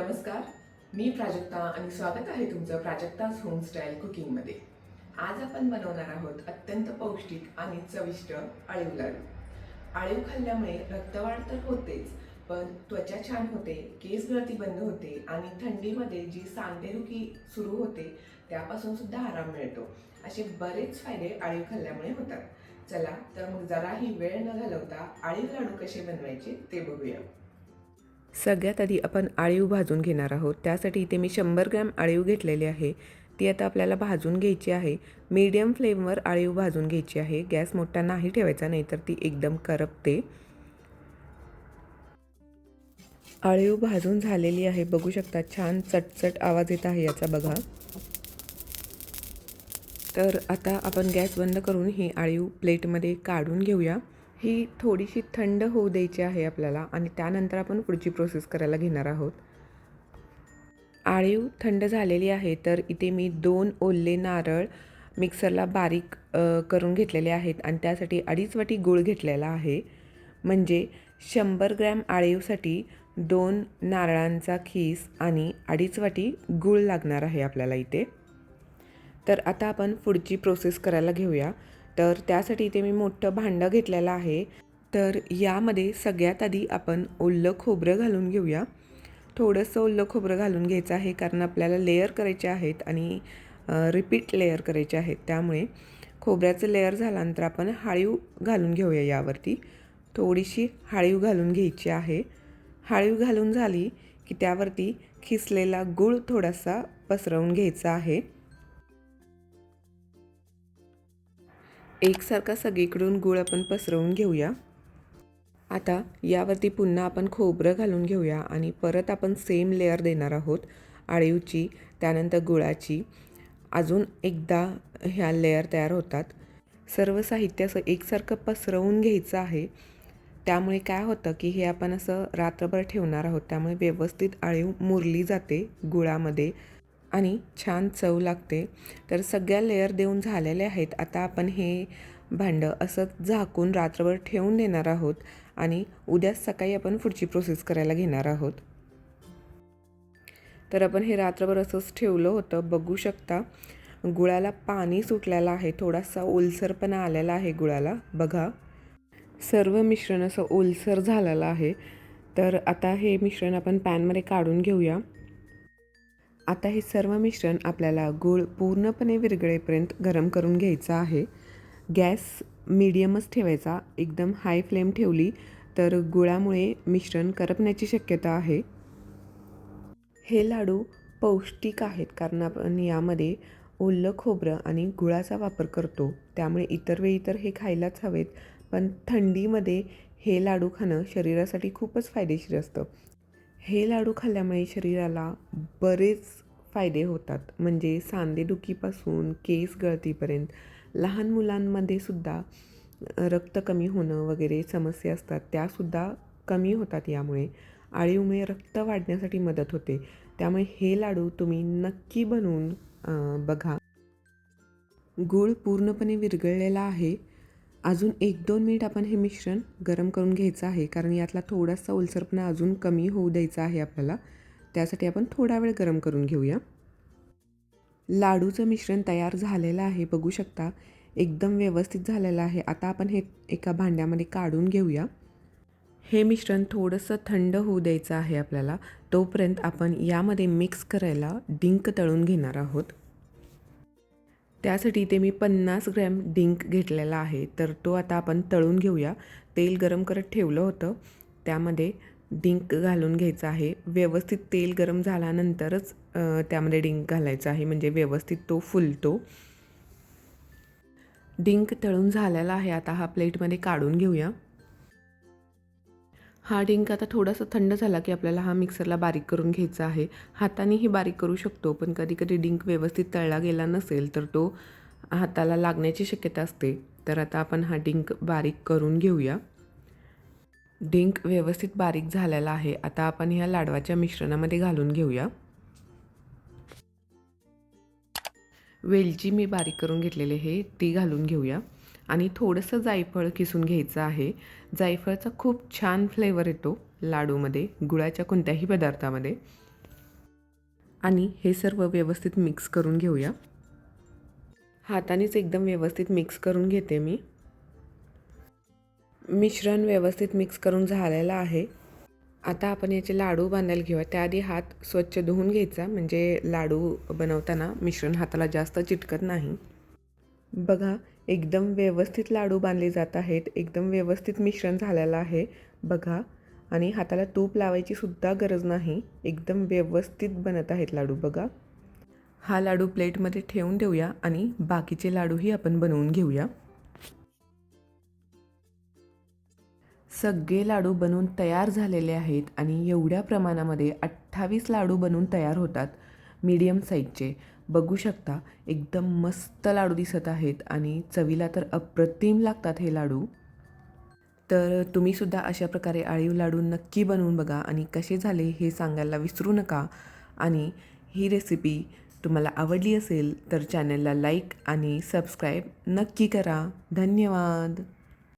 नमस्कार. मी प्राजक्ता आणि स्वागत आहे तुमचं प्राजक्ताज होमस्टाईल कुकिंगमध्ये आज आपण बनवणार आहोत अत्यंत पौष्टिक आणि चविष्ट अळीव लाडू. अळीव खाल्ल्यामुळे रक्तवाढ तर होतेच पण त्वचा छान होते केस गळती बंद होते आणि थंडीमध्ये जी सांधेदुखी सुरू होते त्यापासून सुद्धा आराम मिळतो. असे बरेच फायदे अळीव खाल्ल्यामुळे होतात. चला तर मग जराही वेळ न घालवता अळीव लाडू कसे बनवायचे ते बघूया. सगळ्यात आधी आपण आळीव भाजून घेणार आहोत. त्यासाठी इथे मी शंभर ग्रॅम आळीव घेतलेली आहे. ती आता आपल्याला भाजून घ्यायची आहे. मीडियम फ्लेमवर आळीव भाजून घ्यायची आहे. गॅस मोठा नाही ठेवायचा नाही तर ती एकदम करपते. आळीव भाजून झालेली आहे. बघू शकता छान चटचट आवाज येत आहे याचा बघा. तर आता आपण गॅस बंद करून ही आळीव प्लेटमध्ये काढून घेऊया. ही थोडीशी थंड होऊ द्यायची आहे आपल्याला आणि त्यानंतर आपण पुढची प्रोसेस करायला घेणार आहोत. आळीव थंड झालेली आहे तर इथे मी दोन ओले नारळ मिक्सरला बारीक करून घेतलेले आहेत आणि त्यासाठी अडीच वाटी गूळ घेतलेला आहे. म्हणजे शंभर ग्रॅम आळीवसाठी दोन नारळांचा खीस आणि अडीच वाटी गूळ लागणार आहे आपल्याला इथे. तर आता आपण पुढची प्रोसेस करायला घेऊया. तर त्यासाठी इथे मी मोठं भांडं घेतलेलं आहे. तर यामध्ये सगळ्यात आधी आपण ओल्लं खोबरं घालून घेऊया. थोडंसं ओलं खोबरं घालून घ्यायचं आहे कारण आपल्याला लेअर करायचे आहेत आणि रिपीट लेअर करायचे आहेत. त्यामुळे खोबऱ्याचं लेअर झाल्यानंतर आपण हाळीव घालून घेऊया यावरती. थोडीशी हाळीव घालून घ्यायची आहे. हाळीव घालून झाली की त्यावरती खिसलेला गूळ थोडासा पसरवून घ्यायचा आहे. एकसारखा सगळीकडून गूळ आपण पसरवून घेऊया. आता यावरती पुन्हा आपण खोबरं घालून घेऊया आणि परत आपण सेम लेअर देणार आहोत आळीवची त्यानंतर गुळाची. अजून एकदा ह्या लेअर तयार होतात. सर्व साहित्य असं एकसारखं पसरवून घ्यायचं आहे. त्यामुळे काय होतं की हे आपण असं रात्रभर ठेवणार आहोत त्यामुळे व्यवस्थित आळीव मुरली जाते गुळामध्ये. आणि छान चव लागते. तर सगळ्या लेअर देऊन झालेले आहेत. आता आपण हे भांडं असं झाकून रात्रभर ठेवून देणार आहोत आणि उद्या सकाळी आपण पुढची प्रोसेस करायला घेणार आहोत. तर आपण हे रात्रभर असंच ठेवलं होतं. बघू शकता गुळाला पाणी सुटलेलं आहे. थोडासा ओलसरपणा आलेला आहे गुळाला. बघा सर्व मिश्रण असं ओलसर झालेलं आहे. तर आता हे मिश्रण आपण पॅनमध्ये काढून घेऊया. आता हे सर्व मिश्रण आपल्याला गूळ पूर्णपणे विरघळेपर्यंत गरम करून घ्यायचं आहे. गॅस मीडियमच ठेवायचा. एकदम हाय फ्लेम ठेवली तर गुळामुळे मिश्रण करपण्याची शक्यता आहे. हे लाडू पौष्टिक आहेत कारण आपण यामध्ये ओलं खोबरं आणि गुळाचा वापर करतो. त्यामुळे इतर वेळी तर हे खायलाच हवेत पण थंडीमध्ये हे लाडू खाणं शरीरासाठी खूपच फायदेशीर असतं. हे लाडू खाल्ल्यामुळे शरीराला बरेच फायदे होतात. म्हणजे सांधेदुखीपासून केस गळतीपर्यंत लहान मुलांमध्ये सुद्धा रक्त कमी होणं वगैरे समस्या असतात. त्यासुद्धा कमी होतात यामुळे. आळीवमुळे रक्त वाढण्यासाठी मदत होते. त्यामुळे हे लाडू तुम्ही नक्की बनवून बघा. गूळ पूर्णपणे विरघळलेला आहे. अजून एक दोन मिनिट आपण हे मिश्रण गरम करून घ्यायचं आहे कारण यातला थोडासा ओलसरपणा अजून कमी होऊ द्यायचा आहे आपल्याला. त्यासाठी आपण थोडा वेळ गरम करून घेऊया. लाडूचं मिश्रण तयार झालेलं आहे बघू शकता. एकदम व्यवस्थित झालेलं आहे. आता आपण हे एका भांड्यामध्ये काढून घेऊया. हे मिश्रण थोडंसं थंड होऊ द्यायचं आहे आपल्याला. तोपर्यंत आपण यामध्ये मिक्स करायला डिंक तळून घेणार आहोत. त्यासाठी ते मी पन्नास ग्रॅम डिंक घेतलेला आहे. तर तो आता आपण तळून घेऊया. तेल गरम करत ठेवलं होतं. त्यामध्ये डिंक घालून घ्यायचं आहे. व्यवस्थित तेल गरम झाल्यानंतरच त्यामध्ये डिंक घालायचं आहे. म्हणजे व्यवस्थित तो फुलतो. डिंक तळून झालेला आहे. आता हा प्लेटमध्ये काढून घेऊया. हा डिंक आता थोडासा थंड झाला की आपल्याला हा मिक्सरला बारीक करून घ्यायचा आहे. हातानेही बारीक करू शकतो पण कधी कधी डिंक व्यवस्थित तळला गेला नसेल तर तो हाताला लागण्याची शक्यता असते. तर आता आपण हा डिंक बारीक करून घेऊया. डिंक व्यवस्थित बारीक झालेला आहे. आता आपण ह्या लाडवाच्या मिश्रणामध्ये घालून घेऊया. वेलची मी बारीक करून घेतलेले हे ती घालून घेऊया. आणि थोडंसं जायफळ किसून घ्यायचं आहे. जायफळचा खूप छान फ्लेवर येतो लाडूमध्ये गुळाच्या कोणत्याही पदार्थामध्ये. आणि हे सर्व व्यवस्थित मिक्स करून घेऊया. हातानेच एकदम व्यवस्थित मिक्स करून घेते मी. मिश्रण व्यवस्थित मिक्स करून झालेलं आहे. आता आपण याचे लाडू बांधायला घेऊया. त्याआधी हात स्वच्छ धुवून घ्यायचा म्हणजे लाडू बनवताना मिश्रण हाताला जास्त चिटकत नाही. बघा एकदम व्यवस्थित लाडू बांधले जात आहेत. एकदम व्यवस्थित मिश्रण झालेलं आहे. बघा. आणि हाताला तूप लावायची सुद्धा गरज नाही. एकदम व्यवस्थित बनत आहेत लाडू. बघा. हा लाडू प्लेटमध्ये ठेवून देऊया आणि बाकीचे लाडूही आपण बनवून घेऊया. सगळे लाडू बनवून तयार झालेले आहेत आणि एवढ्या प्रमाणामध्ये अठ्ठावीस लाडू बनवून तयार होतात. मीडियम साईजचे. बघू शकता एकदम मस्त लाडू दिसत आहेत आणि चवीला तर अप्रतिम लागतात हे लाडू. तर तुम्हीसुद्धा अशा प्रकारे आळीव लाडू नक्की बनवून बघा आणि कसे झाले हे सांगायला विसरू नका. आणि ही रेसिपी तुम्हाला आवडली असेल तर चॅनलला लाईक आणि सबस्क्राईब नक्की करा. धन्यवाद.